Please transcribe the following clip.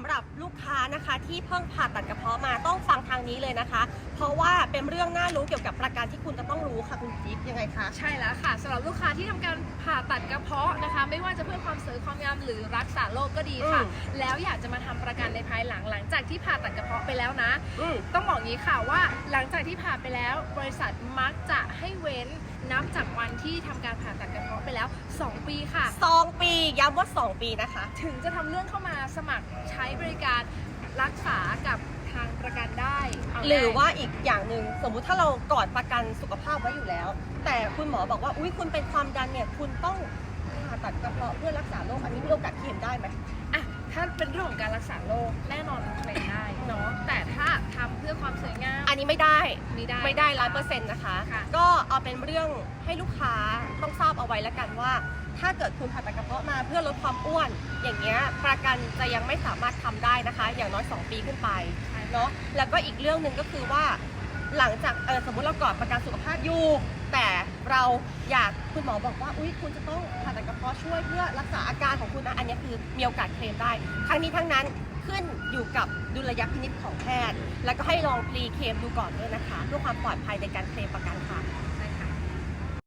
ำหรับลูกค้านะคะที่เพิ่งผ่าตัดกระเพาะมาต้องฟังทางนี้เลยนะคะ เพราะว่าเป็นเรื่องน่ารู้เกี่ยวกับประกันที่คุณจะต้องรู้ค่ะคุณจิ๊บยังไงคะใช่แล้วค่ะสำหรับลูกค้าที่ทำการผ่าตัดกระเพาะนะคะ ไม่ว่าจะเพื่อความสวยความงามหรือรักษาโรคก็ดีค่ะอืมแล้วอยากจะมาทำประกันในภายห ลังหลังจากที่ผ่าตัดกระเพาะไปแล้วนะ อืม ต้องบอกงี้ค่ะว่าหลังจากที่ผ่าไปแล้ว บริษัทมักจะให้เว้นนับจากวันที่ทำการผ่าตัดกระเพาะไปแล้ว 2 ปีค่ะ สองปีย้ำว่าสองปีนะคะ ถึงจะทำเรื่องเข้ามาสมัครใช้บริการรักษากับทางประกันได้เง่ยหรือว่าอีกอย่างหนึ่งสมมุติถ้าเรากอดประกันสุขภาพไว้อยู่แล้ว แต่คุณหมอบอกว่าอุ้ยคุณเป็นความดันเนี่ยคุณต้องผ่าตัดกระเพาะเพื่อรักษาโรคอันนี้มีโอกาสเคลมได้ไหม อะ ถ้าเป็นเรื่องของการรักษาโรคแน่นอนเคลมได้เนาะแต่ถ้าทำเพื่อความสวยงามอันนี้ไม่ได้ ไม่ได้ ไม่ได้ร้อยเปอร์เซ็นต์นะคะ ค่ะ ก็เอาเป็นเรื่องให้ลูกค้าต้องทราบเอาไว้แล้วกันว่า ถ้าเกิดคุณผ่าตัดกระเพาะมาเพื่อลดความอ้วน อย่างเงี้ยประกันจะยังไม่สามารถทำได้นะคะ อย่างน้อย 2 ปีขึ้นไปใช่เนาะแล้วก็อีกเรื่องหนึ่งก็คือว่า หลังจากเออสมมติเรากอดประกันสุขภาพอยู่แต่เราอยากคุณหมอบอกว่าอุ้ยคุณจะต้องผ่าตัด พาะช่วยเพื่อรักษาอาการของคุณนะอันนี้คือมีโอกาสเคลมได้ ทั้งนี้ทั้งนั้นขึ้นอยู่กับดุลยพินิจของแพทย์ แล้วก็ให้ลองพรีเคลมดูก่อนด้วยนะคะเพื่อความปลอดภัยในการเคลมประกันค่ะ